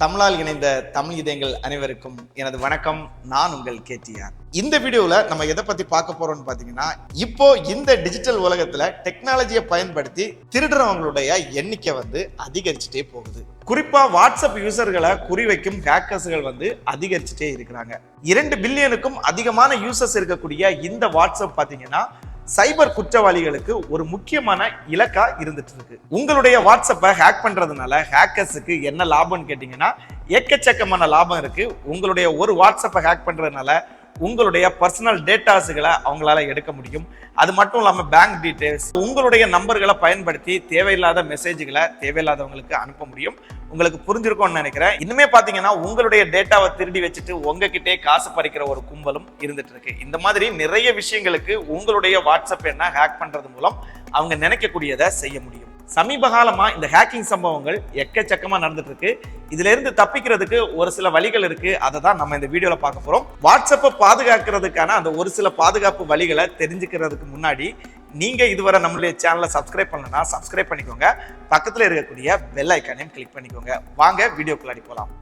தமிழால் இணைந்த தமிழ் இதயங்கள் அனைவருக்கும் எனது வணக்கம். நான் உங்கள் கேடிஆர். இந்த வீடியோவில் நம்ம எதை பற்றி பார்க்க போகிறோம்னு பார்த்தீங்கன்னா இப்போ இந்த டிஜிட்டல் உலகத்தில் டெக்னாலஜியை பயன்படுத்தி திருடுறவங்களுடைய எண்ணிக்கை வந்து அதிகரிச்சுட்டே போகுது. குறிப்பாக வாட்ஸ்அப் யூசர்களை குறிவைக்கும் ஹேக்கர்ஸ்கள் வந்து அதிகரிச்சுட்டே இருக்கிறாங்க. இரண்டு பில்லியனுக்கும் அதிகமான யூசர்ஸ் இருக்கக்கூடிய இந்த வாட்ஸ்அப் பார்த்தீங்கன்னா சைபர் குற்றவாளிகளுக்கு ஒரு முக்கியமான இலக்கா இருந்துட்டு இருக்கு உங்களுடைய வாட்ஸ்அப்பை ஹேக் பண்றதுனால ஹேக்கர்ஸுக்கு என்ன லாபம்னு கேட்டீங்கன்னா எக்கச்சக்கமான லாபம் இருக்கு. உங்களுடைய ஒரு வாட்ஸ்அப்பை ஹேக் பண்றதுனால உங்களுடைய பர்சனல் டேட்டாஸுகளை அவங்களால எடுக்க முடியும். அது மட்டும் இல்லாமல் பேங்க் டீட்டெயில்ஸ் உங்களுடைய நம்பர்களை பயன்படுத்தி தேவையில்லாத மெசேஜ்களை தேவையில்லாதவங்களுக்கு அனுப்ப முடியும். உங்களுக்கு புரிஞ்சிருக்கும்னு நினைக்கிறேன். இன்னுமே பார்த்தீங்கன்னா உங்களுடைய டேட்டாவை திருடி வச்சுட்டு உங்ககிட்டே காசு பறிக்கிற ஒரு கும்பலும் இருந்துட்டு இருக்கு. இந்த மாதிரி நிறைய விஷயங்களுக்கு உங்களுடைய வாட்ஸ்அப் என்ன ஹேக் பண்ணுறது மூலம் அவங்க நினைக்கக்கூடியதை செய்ய முடியும். சமீப காலமாக இந்த ஹேக்கிங் சம்பவங்கள் எக்கச்சக்கமாக நடந்துட்டுருக்கு. இதிலிருந்து தப்பிக்கிறதுக்கு ஒரு சில வழிகள் இருக்குது அதை தான் நம்ம இந்த வீடியோவில் பார்க்க போகிறோம் வாட்ஸ்அப்பை பாதுகாக்கிறதுக்கான அந்த ஒரு சில பாதுகாப்பு வழிகளை தெரிஞ்சுக்கிறதுக்கு முன்னாடி நீங்கள் இதுவரை நம்மளுடைய சேனலை சப்ஸ்கிரைப் பண்ணலன்னா சப்ஸ்கிரைப் பண்ணிக்கோங்க. பக்கத்தில் இருக்கக்கூடிய பெல் ஐக்கானையும் கிளிக் பண்ணிக்கோங்க. வாங்க வீடியோக்குள்ளாடி போகலாம்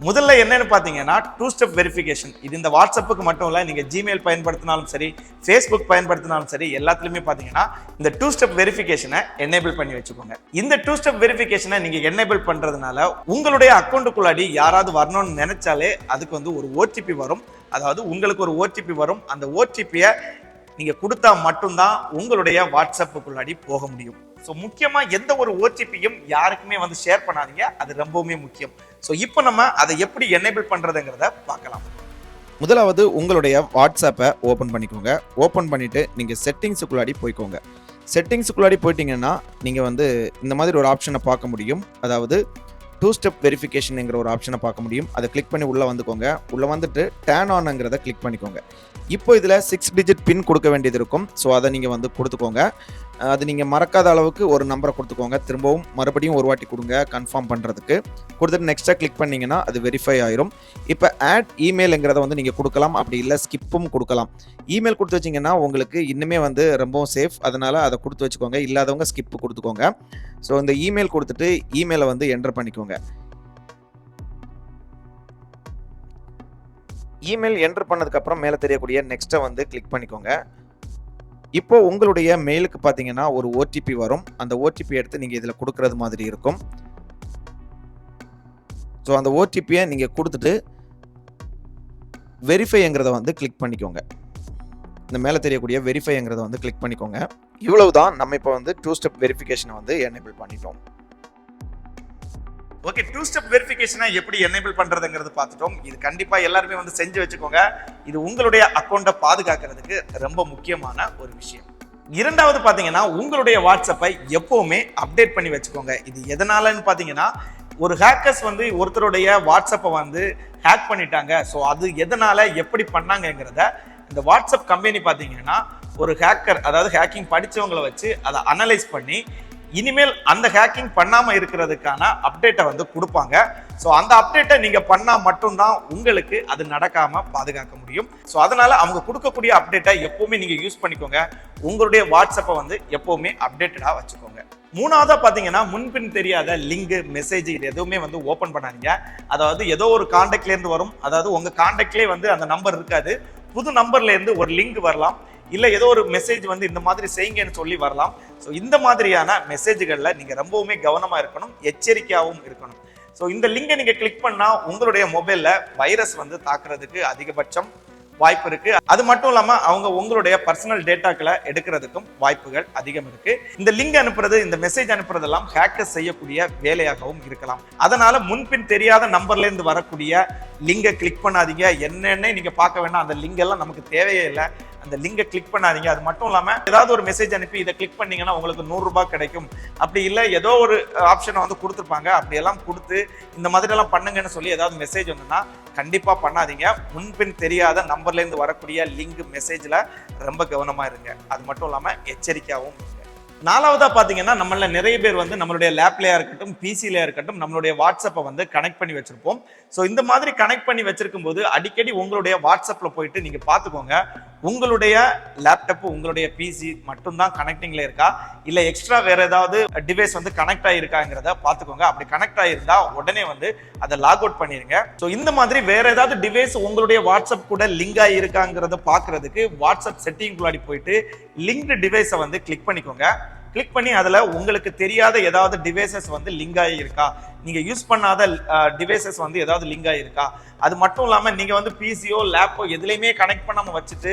முதல்ல என்னன்னு பார்த்தீங்கன்னா டூ ஸ்டெப் வெரிஃபிகேஷன் இது இந்த வாட்ஸ்அப்புக்கு மட்டும் இல்லை நீங்கள் ஜிமெயில் பயன்படுத்தினாலும் சரி ஃபேஸ்புக் பயன்படுத்தினாலும் சரி எல்லாத்துலேயுமே பார்த்தீங்கன்னா இந்த டூ ஸ்டெப் வெரிஃபிகேஷனை எனேபிள் பண்ணி வச்சுக்கோங்க. இந்த டூ ஸ்டெப் வெரிஃபிகேஷனை நீங்கள் எனேபிள் பண்ணுறதுனால உங்களுடைய அக்கௌண்ட்டுக்குள்ளாடி யாராவது வரணும்னு நினைச்சாலே அதுக்கு வந்து ஒரு ஓடிபி வரும். அதாவது உங்களுக்கு ஒரு ஓடிபி வரும். அந்த ஓடிபியை நீங்கள் கொடுத்தா மட்டும்தான் உங்களுடைய வாட்ஸ்அப்புக்குள்ளாடி போக முடியும். ஸோ முக்கியமாக எந்த ஒரு ஓடிபியும் யாருக்குமே வந்து ஷேர் பண்ணாதீங்க. அது ரொம்பவுமே முக்கியம். ஸோ இப்போ நம்ம அதை எப்படி எனேபிள் பண்ணுறதுங்கிறத பார்க்கலாம். முதலாவது உங்களுடைய வாட்ஸ்அப்பை ஓப்பன் பண்ணிக்கோங்க. ஓப்பன் பண்ணிவிட்டு நீங்கள் செட்டிங்ஸுக்குள்ளாடி போய்க்கோங்க. செட்டிங்ஸுக்குள்ளாடி போயிட்டீங்கன்னா நீங்கள் வந்து இந்த மாதிரி ஒரு ஆப்ஷனை பார்க்க முடியும். அதாவது டூ ஸ்டெப் வெரிஃபிகேஷனுங்கிற ஒரு ஆப்ஷனை பார்க்க முடியும். அதை கிளிக் பண்ணி உள்ளே வந்துக்கோங்க. உள்ளே வந்துட்டு டேன் ஆனுங்கிறத கிளிக் பண்ணிக்கோங்க. இப்போ இதில் சிக்ஸ் டிஜிட் பின் கொடுக்க வேண்டியது இருக்கும். ஸோ அதை நீங்கள் வந்து கொடுத்துக்கோங்க. அது நீங்கள் மறக்காத அளவுக்கு ஒரு நம்பரை கொடுத்துக்கோங்க. திரும்பவும் மறுபடியும் ஒரு வாட்டி கொடுங்க கன்ஃபார்ம் பண்ணுறதுக்கு கொடுத்துட்டு நெக்ஸ்ட்டாக கிளிக் பண்ணிங்கன்னா அது வெரிஃபை ஆயிரும். இப்போ ஆட் இமெயிலுங்கிறத வந்து நீங்கள் கொடுக்கலாம். அப்படி இல்லை ஸ்கிப்பும் கொடுக்கலாம். இமெயில் கொடுத்து வச்சிங்கன்னா உங்களுக்கு இன்னுமே வந்து ரொம்பவும் சேஃப் அதனால் அதை கொடுத்து வச்சுக்கோங்க. இல்லாதவங்க ஸ்கிப்பு கொடுத்துக்கோங்க. ஸோ இந்த இமெயில் கொடுத்துட்டு இமெயிலை வந்து என்டர் பண்ணிக்கோங்க. இமெயில் என்டர் பண்ணதுக்கப்புறம் மேலே தெரியக்கூடிய நெக்ஸ்ட்டை வந்து கிளிக் பண்ணிக்கோங்க. இப்போ உங்களுடைய மெயிலுக்கு பார்த்தீங்கன்னா ஒரு ஓடிபி வரும். அந்த ஓடிபி எடுத்து நீங்கள் இதில் கொடுக்கறது மாதிரி இருக்கும். ஸோ அந்த ஓடிபியை நீங்கள் கொடுத்துட்டு வெரிஃபைங்கிறத வந்து கிளிக் பண்ணிக்கோங்க. இந்த மேலே தெரியக்கூடிய வெரிஃபைங்கிறத வந்து கிளிக் பண்ணிக்கோங்க. இவ்வளவு தான் நம்ம இப்போ வந்து டூ ஸ்டெப் வெரிஃபிகேஷனை வந்து எனேபிள் பண்ணிட்டோம். ஓகே டூ ஸ்டெப் வெரிஃபிகேஷனை எப்படி எனேபிள் பண்ணுறதுங்கிறது பார்த்துட்டோம். இது கண்டிப்பாக எல்லாருமே வந்து செஞ்சு வச்சுக்கோங்க. இது உங்களுடைய அக்கௌண்ட்டை பாதுகாக்கிறதுக்கு ரொம்ப முக்கியமான ஒரு விஷயம். இரண்டாவது பார்த்தீங்கன்னா உங்களுடைய வாட்ஸ்அப்பை எப்போவுமே அப்டேட் பண்ணி வச்சுக்கோங்க. இது எதனாலன்னு பார்த்தீங்கன்னா ஒரு ஹேக்கர்ஸ் வந்து ஒருத்தருடைய வாட்ஸ்அப்பை வந்து ஹேக் பண்ணிட்டாங்க. ஸோ அது எதனால் எப்படி பண்ணாங்கங்கிறத இந்த வாட்ஸ்அப் கம்பெனி பார்த்தீங்கன்னா ஒரு ஹேக்கர் அதாவது ஹேக்கிங் படித்தவங்களை வச்சு அதை அனலைஸ் பண்ணி இனிமேல் அந்த ஹேக்கிங் பண்ணாமல் இருக்கிறதுக்கான அப்டேட்டை வந்து கொடுப்பாங்க. ஸோ அந்த அப்டேட்டை நீங்கள் பண்ணால் மட்டும்தான் உங்களுக்கு அது நடக்காமல் பாதுகாக்க முடியும். ஸோ அதனால் அவங்க கொடுக்கக்கூடிய அப்டேட்டை எப்போவுமே நீங்கள் யூஸ் பண்ணிக்கோங்க. உங்களுடைய வாட்ஸ்அப்பை வந்து எப்போவுமே அப்டேட்டடாக வச்சுக்கோங்க. மூணாவதாக பார்த்தீங்கன்னா முன்பின் தெரியாத லிங்கு மெசேஜ் இது எதுவுமே வந்து ஓப்பன் பண்ணாதீங்க. அதாவது ஏதோ ஒரு காண்டாக்ட்லேருந்து வரும். அதாவது உங்கள் காண்டாக்ட்லேயே வந்து அந்த நம்பர் இருக்காது. புது நம்பர்லேருந்து ஒரு லிங்க் வரலாம். இல்லை ஏதோ ஒரு மெசேஜ் வந்து இந்த மாதிரி செய்யுங்கன்னு சொல்லி வரலாம். ஸோ இந்த மாதிரியான மெசேஜ்களில் நீங்கள் ரொம்பவுமே கவனமாக இருக்கணும் எச்சரிக்கையாகவும் இருக்கணும். ஸோ இந்த லிங்கை நீங்கள் கிளிக் பண்ணால் உங்களுடைய மொபைலில் வைரஸ் வந்து தாக்குறதுக்கு அதிகபட்சம் வாய்ப்பு இருக்கு. அது மட்டும் இல்லாம அவங்க உங்களுடைய பர்சனல் டேட்டாக்களை எடுக்கிறதுக்கும் வாய்ப்புகள் அதிகம் இருக்கு. இந்த லிங்க் அனுப்புறது இந்த மெசேஜ் அனுப்புறதெல்லாம் ஹேக்கர் செய்யக்கூடிய வேலையாகவும் இருக்கலாம். அதனால முன்பின் தெரியாத நம்பர்ல இருந்து வரக்கூடிய லிங்கை கிளிக் பண்ணாதீங்க. என்னென்ன நீங்க பார்க்க வேண்டாம் அந்த லிங்க் எல்லாம் நமக்கு தேவையே இல்லை. அந்த லிங்கை கிளிக் பண்ணாதீங்க. அது மட்டும் இல்லாமல் ஏதாவது ஒரு மெசேஜ் அனுப்பி இதை கிளிக் பண்ணீங்கன்னா உங்களுக்கு நூறுரூபா கிடைக்கும். அப்படி இல்லை ஏதோ ஒரு ஆப்ஷனை வந்து கொடுத்துருப்பாங்க. அப்படியெல்லாம் கொடுத்து இந்த மாதிரி எல்லாம் பண்ணுங்கன்னு சொல்லி ஏதாவது மெசேஜ் வந்துன்னா கண்டிப்பாக பண்ணாதீங்க. முன்பின் தெரியாத நம்பர்லேருந்து வரக்கூடிய லிங்க் மெசேஜில் ரொம்ப கவனமாக இருங்க. அது மட்டும் இல்லாமல் எச்சரிக்கையாகவும் நாலாவதாக பார்த்தீங்கன்னா நம்மள நிறைய பேர் வந்து நம்மளுடைய லேப்லயா இருக்கட்டும் பிசிலையா இருக்கட்டும் நம்மளுடைய வாட்ஸ்அப்பை வந்து கனெக்ட் பண்ணி வச்சிருப்போம். ஸோ இந்த மாதிரி கனெக்ட் பண்ணி வச்சிருக்கும் போது அடிக்கடி உங்களுடைய வாட்ஸ்அப்பில் போயிட்டு நீங்கள் பார்த்துக்கோங்க உங்களுடைய லேப்டாப்பு உங்களுடைய பிசி மட்டும்தான் கனெக்டிங்ல இருக்கா? இல்லை எக்ஸ்ட்ரா வேற ஏதாவது டிவைஸ் வந்து கனெக்ட் ஆகிருக்காங்கிறத பார்த்துக்கோங்க அப்படி கனெக்ட் ஆகிருந்தா உடனே வந்து அதை லாக் அவுட் பண்ணிடுங்க ஸோ இந்த மாதிரி வேற ஏதாவது டிவைஸ் உங்களுடைய வாட்ஸ்அப் கூட லிங்க் ஆகிருக்காங்கிறத பார்க்கறதுக்கு வாட்ஸ்அப் செட்டிங் முன்னாடி போயிட்டு லிங்க்டு டிவைஸை வந்து கிளிக் பண்ணிக்கோங்க. கிளிக் பண்ணி அதில் உங்களுக்கு தெரியாத ஏதாவது டிவைசஸ் வந்து லிங்க் ஆகியிருக்கா நீங்கள் யூஸ் பண்ணாத டிவைசஸ் வந்து ஏதாவது லிங்க் ஆகியிருக்கா அது மட்டும் இல்லாமல் நீங்கள் வந்து பிசியோ லேப்போ எதுலேயுமே கனெக்ட் பண்ணாமல் வச்சுட்டு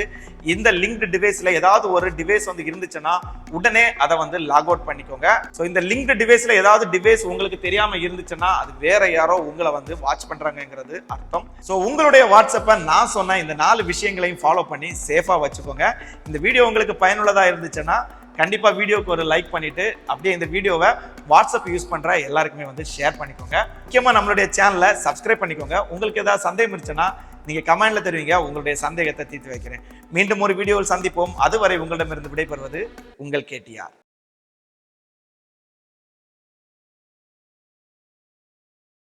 இந்த லிங்க்டு டிவைஸில் ஏதாவது ஒரு டிவைஸ் வந்து இருந்துச்சுன்னா உடனே அதை வந்து லாக் அவுட் பண்ணிக்கோங்க. ஸோ இந்த லிங்க்டு டிவைஸில் ஏதாவது டிவைஸ் உங்களுக்கு தெரியாமல் இருந்துச்சுன்னா அது வேற யாரோ உங்களை வந்து வாட்ச் பண்ணுறாங்கங்கிறது அர்த்தம். ஸோ உங்களுடைய வாட்ஸ்அப்பை நான் சொன்ன இந்த நாலு விஷயங்களையும் ஃபாலோ பண்ணி சேஃபாக வச்சுக்கோங்க. இந்த வீடியோ உங்களுக்கு பயனுள்ளதாக இருந்துச்சுன்னா கண்டிப்பாக வீடியோக்கு ஒரு லைக் பண்ணிவிட்டு அப்படியே இந்த வீடியோவை வாட்ஸ்அப் யூஸ் பண்ணுற எல்லாருக்குமே வந்து ஷேர் பண்ணிக்கோங்க. முக்கியமாக நம்மளுடைய சேனலை சப்ஸ்கிரைப் பண்ணிக்கோங்க. உங்களுக்கு ஏதாவது சந்தேகம் இருந்துச்சுன்னா நீங்கள் கமெண்டில் தருவீங்க. உங்களுடைய சந்தேகத்தை தீர்த்து வைக்கிறேன். மீண்டும் ஒரு வீடியோவில் சந்திப்போம். அதுவரை உங்களிடமிருந்து விடைபெறுவது உங்கள் கேட்டியார்